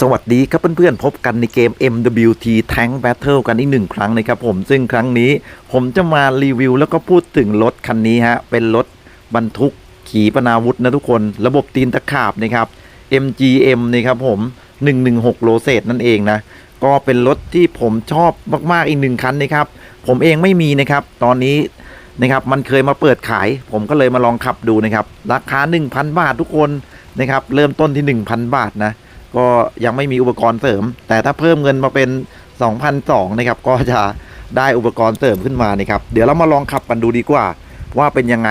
สวัสดีครับเพื่อนๆ พบกันในเกม MWT Tank Battle กันอีกหนึ่งครั้งนะครับผม ซึ่งครั้งนี้ผมจะมารีวิวแล้วก็พูดถึงรถคันนี้ฮะ เป็นรถบรรทุกขีปนาวุธนะทุกคน ระบบตีนตะขาบนะครับ MGM นะครับผม 116 โลเซตนั่นเองนะ ก็เป็นรถที่ผมชอบมากๆอีกหนึ่งคันนะครับ ผมเองไม่มีนะครับ ตอนนี้นะครับมันเคยมาเปิดขาย ผมก็เลยมาลองขับดูนะครับ ราคา 1,000 บาททุกคนนะครับ เริ่มต้นที่ 1,000 บาทนะ ก็ยังไม่มีอุปกรณ์เสริม แต่ถ้าเพิ่มเงินมาเป็น2,200นะครับก็จะได้อุปกรณ์เสริมขึ้นมานะครับเดี๋ยวเรามาลองขับกันดูดีกว่า ว่าเป็นยังไง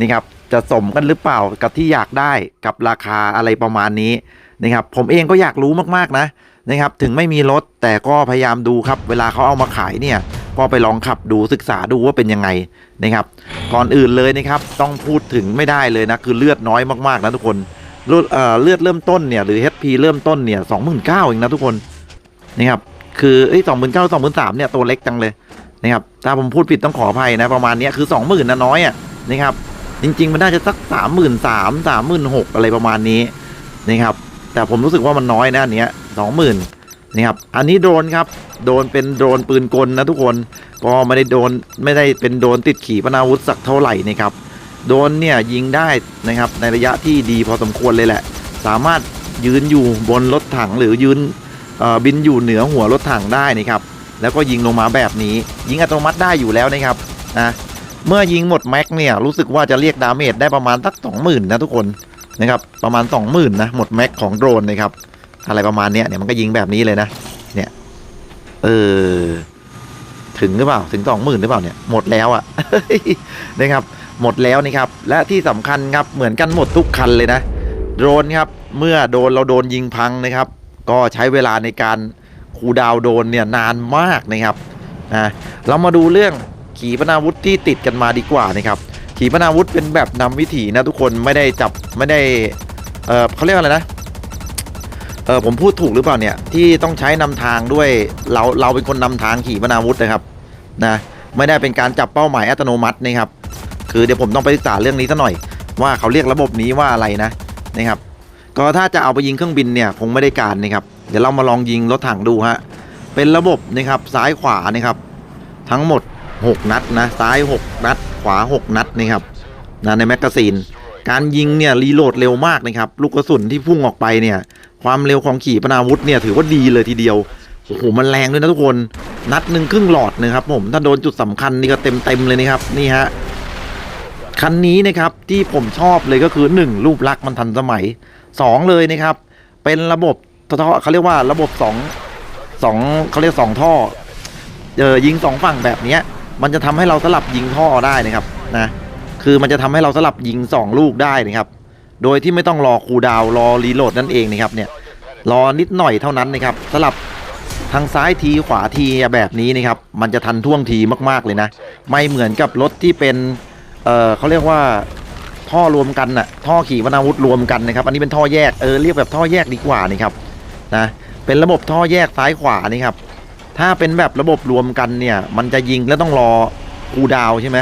นะครับจะสมกันหรือเปล่ากับที่อยากได้กับราคาอะไรประมาณนี้นะครับผมเองก็อยากรู้มากๆนะนะครับถึงไม่มีรถแต่ก็พยายามดูครับ เวลาเขาเอามาขายเนี่ยก็ไปลองขับดูศึกษาดูว่าเป็นยังไงนะครับก่อนอื่นเลยนะครับต้องพูดถึงไม่ได้เลยนะคือเลือดน้อยมากๆนะทุกคน เลือดเริ่มต้นเนี่ยหรือ HP เริ่มต้นเนี่ยสองหมื่นเก้าเองนะทุกคนนะครับคือไอ้สองหมื่นเก้าสองหมื่นสามเนี่ยตัวเล็กจังเลยนะครับถ้าผมพูดผิดต้องขออภัยนะประมาณนี้คือสองหมื่นนะน้อยอะนะครับจริง ๆ มันน่าจะสักสามหมื่นสามสามหมื่นหกอะไรประมาณนี้นะครับแต่ผมรู้สึกว่ามันน้อยนะอันเนี้ยสองหมื่นนะครับอันนี้โดนครับโดนเป็นโดนปืนกลนะทุกคนก็ไม่ได้โดนไม่ได้เป็นโดนติดขีปนาวุธสักเท่าไหร่นะครับ โดนเนี่ยยิงได้นะครับในระยะที่ดีพอสมควรเลยแหละ สามารถยืนอยู่บนรถถังหรือยืนบินอยู่เหนือหัวรถถังได้นะครับ แล้วก็ยิงลงมาแบบนี้ ยิงอัตโนมัติได้อยู่แล้วนะครับนะเมื่อยิงหมดแม็กเนี่ยรู้สึกว่าจะเรียกดาเมจได้ประมาณสักสองหมื่นนะทุกคนนะครับประมาณสองหมื่นนะหมดแม็กของโดรนนะครับอะไรประมาณเนี้ยเนี่ยมันก็ยิงแบบนี้เลยนะเนี่ยเออ ถึงหรือเปล่าถึงสองหมื่นหรือเปล่าเนี่ยหมดแล้วอะนะครับ หมดแล้วนะครับ และที่สำคัญครับเหมือนกันหมดทุกคันเลยนะโดรนครับเมื่อโดนเราโดนยิงพังนะครับ ก็ใช้เวลาในการคูดาวโดนเนี่ยนานมากนะครับนะเรามาดูเรื่องขีปนาวุธที่ติดกันมาดีกว่านะครับขีปนาวุธเป็นแบบนำวิถีนะทุกคนไม่ได้จับไม่ได้เออเขาเรียกอะไรนะ เออผมพูดถูกหรือเปล่าเนี่ยที่ต้องใช้นำทางด้วยเราเราเป็นคนนำทางขีปนาวุธนะครับนะไม่ได้เป็นการจับเป้าหมายอัตโนมัตินะครับ คือเดี๋ยวผมต้องไปศึกษาเรื่องนี้ซะหน่อย ว่าเขาเรียกระบบนี้ว่าอะไรนะนะครับ ก็ถ้าจะเอาไปยิงเครื่องบินเนี่ยคงไม่ได้การนะครับ เดี๋ยวเรามาลองยิงรถถังดูฮะเป็นระบบนะครับซ้ายขวานะครับ ทั้งหมด 6 นัดนะซ้าย 6 นัด ขวา 6 นัดนะครับนะในแมกกาซีนการยิงเนี่ยรีโหลดเร็วมากนะครับ ลูกกระสุนที่พุ่งออกไปเนี่ย ความเร็วของขี่ปนาวุธเนี่ยถือว่าดีเลยทีเดียวโอ้โหมันแรงด้วยนะทุกคนนัดหนึ่งครึ่งหลอดนะครับผมถ้าโดนจุดสำคัญนี่ก็เต็มเต็มเลยนะครับนี่ฮะคันนี้นะครับที่ผมชอบเลยก็คือ 1 รูปลักษณ์มันทันสมัย 2 เลยนะครับ เป็นระบบท่อเขาเรียกว่าระบบ2 2เขาเรียกสองท่อเออยิงสองฝั่งแบบนี้มันจะทำให้เราสลับยิงท่อได้นะครับนะคือมันจะทำให้เราสลับยิง 2 ลูกได้นะครับ โดยที่ไม่ต้องรอคูดาวรอรีโหลดนั่นเองนะครับเนี่ยรอนิดหน่อยเท่านั้นนะครับสลับทางซ้ายทีขวาทีแบบนี้นะครับมันจะทันท่วงทีมากๆเลยนะ ไม่เหมือนกับรถที่เป็นเออเขาเรียกว่าท่อรวมกันน่ะท่อขี่ปนาวุธรวมกันนะครับ อันนี้เป็นท่อแยกเออเรียกแบบท่อแยกดีกว่านี่ครับนะเป็นระบบท่อแยกซ้ายขวานี่ครับถ้าเป็นแบบระบบรวมกันเนี่ยมันจะยิงแล้วต้องรอคูดาวใช่ไหม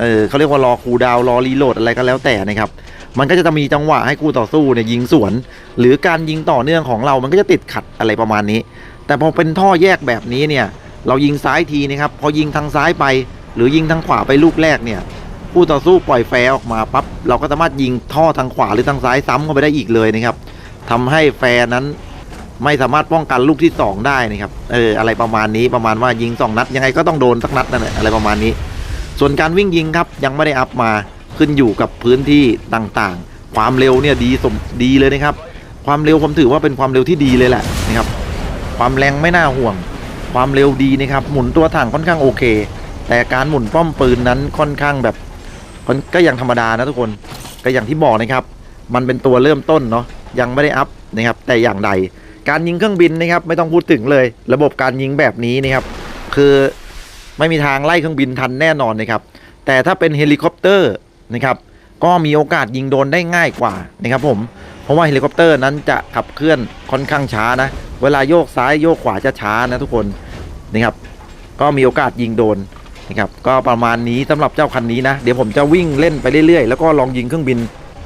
เออเขาเรียกว่ารอคูดาวรอรีโหลดอะไรก็แล้วแต่นะครับ มันก็จะมีจังหวะให้คู่ต่อสู้เนี่ยยิงสวน หรือการยิงต่อเนื่องของเรามันก็จะติดขัดอะไรประมาณนี้ แต่พอเป็นท่อแยกแบบนี้เนี่ย เรายิงซ้ายทีนะครับ พอยิงทางซ้ายไป หรือยิงทางขวาไปลูกแรกเนี่ยผู้ต่อสู้ปล่อยแฟร์ออกมาปั๊บเราก็สามารถยิงท่อทางขวาหรือทางซ้ายซ้ำเข้าไปได้อีกเลยนะครับทำให้แฟร์นั้นไม่สามารถป้องกันลูกที่ 2 ได้นะครับ เอออะไรประมาณนี้ประมาณว่ายิง 2 นัด ยังไงก็ต้องโดนสักนัดนั่นแหละอะไรประมาณนี้ ส่วนการวิ่งยิงครับยังไม่ได้อัพมา ขึ้นอยู่กับพื้นที่ต่างๆ ความเร็วเนี่ยดีสมดีเลยนะครับ ความเร็วผมถือว่าเป็นความเร็วที่ดีเลยแหละนะครับ ความแรงไม่น่าห่วง ความเร็วดีนะครับ หมุนตัวถังค่อนข้างโอเค แต่การหมุนป้อมปืนนั้นค่อนข้างแบบก็ยังธรรมดานะทุกคนก็อย่างที่บอกนะครับ มันเป็นตัวเริ่มต้นเนาะยังไม่ได้อัพนะครับ แต่อย่างใดการยิงเครื่องบินนะครับ ไม่ต้องพูดถึงเลย ระบบการยิงแบบนี้นะครับ คือไม่มีทางไล่เครื่องบินทันแน่นอนนะครับ แต่ถ้าเป็นเฮลิคอปเตอร์ นะครับก็มีโอกาสยิงโดนได้ง่ายกว่านะครับผมเพราะว่าเฮลิคอปเตอร์นั้นจะขับเคลื่อนค่อนข้างช้านะเวลาโยกซ้ายโยกขวาจะช้านะทุกคนนะครับก็มีโอกาสยิงโดนนะครับก็ประมาณนี้สำหรับเจ้าคันนี้นะ เดี๋ยวผมจะวิ่งเล่นไปเรื่อยๆ แล้วก็ลองยิงเครื่องบิน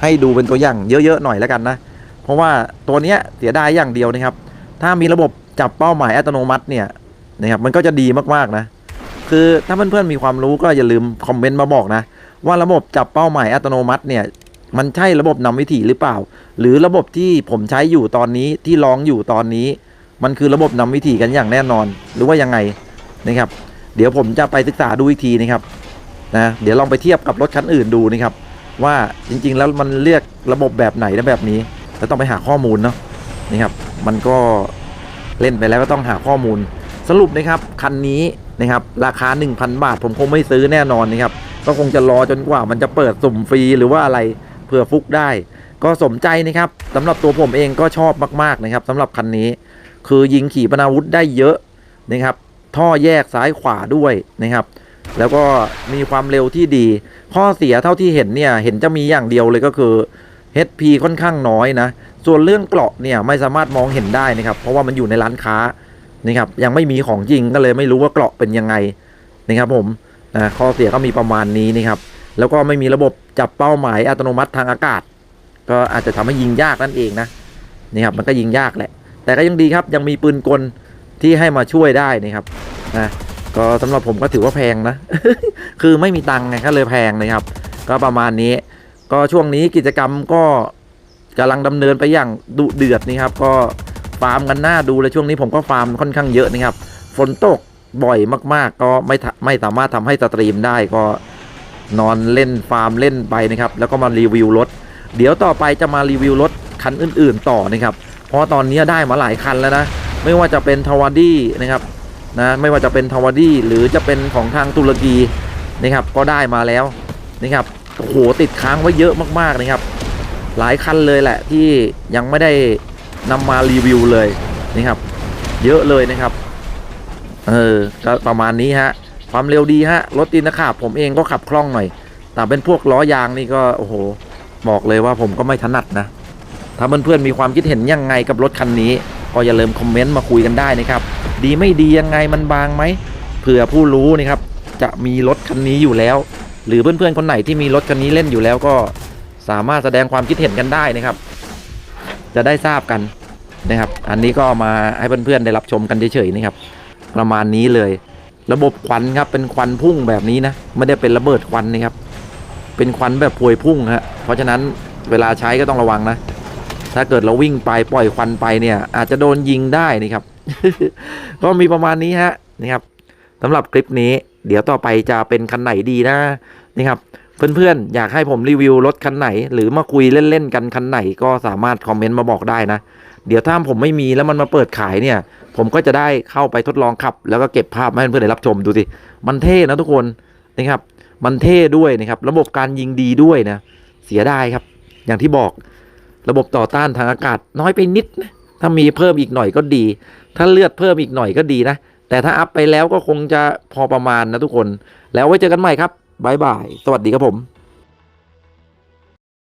ให้ดูเป็นตัวอย่างเยอะๆหน่อยแล้วกันนะ เพราะว่าตัวเนี้ยเสียดายอย่างเดียวนะครับ ถ้ามีระบบจับเป้าหมายอัตโนมัติเนี่ยนะครับมันก็จะดีมากๆนะ คือถ้าเพื่อนๆมีความรู้ก็อย่าลืมคอมเมนต์มาบอกนะ ว่าระบบจับเป้าหมายอัตโนมัติเนี่ยมันใช่ระบบนำวิถีหรือเปล่า หรือระบบที่ผมใช้อยู่ตอนนี้ที่ลองอยู่ตอนนี้ มันคือระบบนำวิถีกันอย่างแน่นอน หรือว่ายังไงนะครับ เดี๋ยวผมจะไปศึกษาดูอีกทีนะครับนะเดี๋ยวลองไปเทียบกับรถคันอื่นดูนะครับ ว่าจริง ๆ แล้วมันเรียกระบบแบบไหนและแบบนี้แล้วต้องไปหาข้อมูลเนาะนี่ครับ มันก็เล่นไปแล้วก็ต้องหาข้อมูล สรุปนะครับคันนี้นะครับราคา 1,000 บาท ผมคงไม่ซื้อแน่นอนนะครับ ก็คงจะรอจนกว่ามันจะเปิดสุ่มฟรีหรือว่าอะไรเผื่อฟุกได้ ก็สมใจนะครับสำหรับตัวผมเองก็ชอบมากๆนะครับสำหรับคันนี้ คือยิงขี่ปนาวุธได้เยอะนะครับ ท่อแยกซ้ายขวาด้วยนะครับ แล้วก็มีความเร็วที่ดี ข้อเสียเท่าที่เห็นเนี่ยเห็นจะมีอย่างเดียวเลยก็คือ HP ค่อนข้างน้อยนะ ส่วนเรื่องเกราะเนี่ยไม่สามารถมองเห็นได้นะครับ เพราะว่ามันอยู่ในร้านค้านะครับ ยังไม่มีของจริงก็เลยไม่รู้ว่าเกราะเป็นยังไงนะครับผม นะข้อเสียก็มีประมาณนี้นะครับ แล้วก็ไม่มีระบบจับเป้าหมายอัตโนมัติทางอากาศ ก็อาจจะทำให้ยิงยากนั่นเองนะนี่ครับมันก็ยิงยากแหละ แต่ก็ยังดีครับยังมีปืนกลที่ให้มาช่วยได้นะครับนะก็สำหรับผมก็ถือว่าแพงนะ คือไม่มีตังค์ไงก็เลยแพงนะครับ ก็ประมาณนี้ ก็ช่วงนี้กิจกรรมก็กำลังดำเนินไปอย่างดุเดือดนี่ครับ ก็ฟาร์มกันหน้าดูเลยช่วงนี้ผมก็ฟาร์มค่อนข้างเยอะนะครับ ฝนตก บ่อยมาก ๆ ก็ไม่ไม่สามารถทำให้สตรีมได้ก็นอนเล่นฟาร์มเล่นไปนะครับ แล้วก็มารีวิวรถ เดี๋ยวต่อไปจะมารีวิวรถคันอื่น ๆ ต่อนะครับ เพราะตอนนี้ได้มาหลายคันแล้วนะ ไม่ว่าจะเป็นทวาดี้นะครับนะไม่ว่าจะเป็นทวาดี้หรือจะเป็นของทางตุรกีนะครับ ก็ได้มาแล้วนะครับโอ้โหติดค้างไว้เยอะมากๆนะครับ หลายคันเลยแหละที่ยังไม่ได้นำมารีวิวเลยนะครับ เยอะเลยนะครับ เออก็ประมาณนี้ฮะ ความเร็วดีฮะ รถตีนตะขาบผมเองก็ขับคล่องหน่อย แต่เป็นพวกล้อยางนี่ก็โอ้โห บอกเลยว่าผมก็ไม่ถนัดนะ ถ้าเพื่อนๆมีความคิดเห็นยังไงกับรถคันนี้ ก็อย่าลืมคอมเมนต์มาคุยกันได้นะครับ ดีไม่ดียังไงมันบางไหมเผื่อผู้รู้นะครับ จะมีรถคันนี้อยู่แล้ว หรือเพื่อนๆคนไหนที่มีรถคันนี้เล่นอยู่แล้วก็สามารถแสดงความคิดเห็นกันได้นะครับ จะได้ทราบกันนะครับ อันนี้ก็มาให้เพื่อนๆได้รับชมกันเฉยๆนะครับ ประมาณนี้เลย ระบบควันครับเป็นควันพุ่งแบบนี้นะไม่ได้เป็นระเบิดควันนะครับ เป็นควันแบบพวยพุ่งฮะเพราะฉะนั้นเวลาใช้ก็ต้องระวังนะ ถ้าเกิดเราวิ่งไปปล่อยควันไปเนี่ย อาจจะโดนยิงได้นี่ครับ ก็มีประมาณนี้ฮะนี่ครับสำหรับคลิปนี้ เดี๋ยวต่อไปจะเป็นคันไหนดีนะนี่ครับเพื่อนๆ อยากให้ผมรีวิวรถคันไหน หรือมาคุยเล่นๆกันคันไหนก็สามารถคอมเมนต์มาบอกได้นะ เดี๋ยวถ้าผมไม่มีแล้วมันมาเปิดขายเนี่ย ผมก็จะได้เข้าไปทดลองขับ แล้วก็เก็บภาพมาให้เพื่อนได้รับชมดูสิ มันเท่นะทุกคนนะครับ มันเท่ด้วยนะครับ ระบบการยิงดีด้วยนะ เสียดายครับ อย่างที่บอก ระบบต่อต้านทางอากาศน้อยไปนิดนะถ้ามีเพิ่มอีกหน่อยก็ดี ถ้าเลือดเพิ่มอีกหน่อยก็ดีนะ แต่ถ้าอัพไปแล้วก็คงจะพอประมาณนะทุกคน แล้วไว้เจอกันใหม่ครับบายบาย สวัสดีครับผม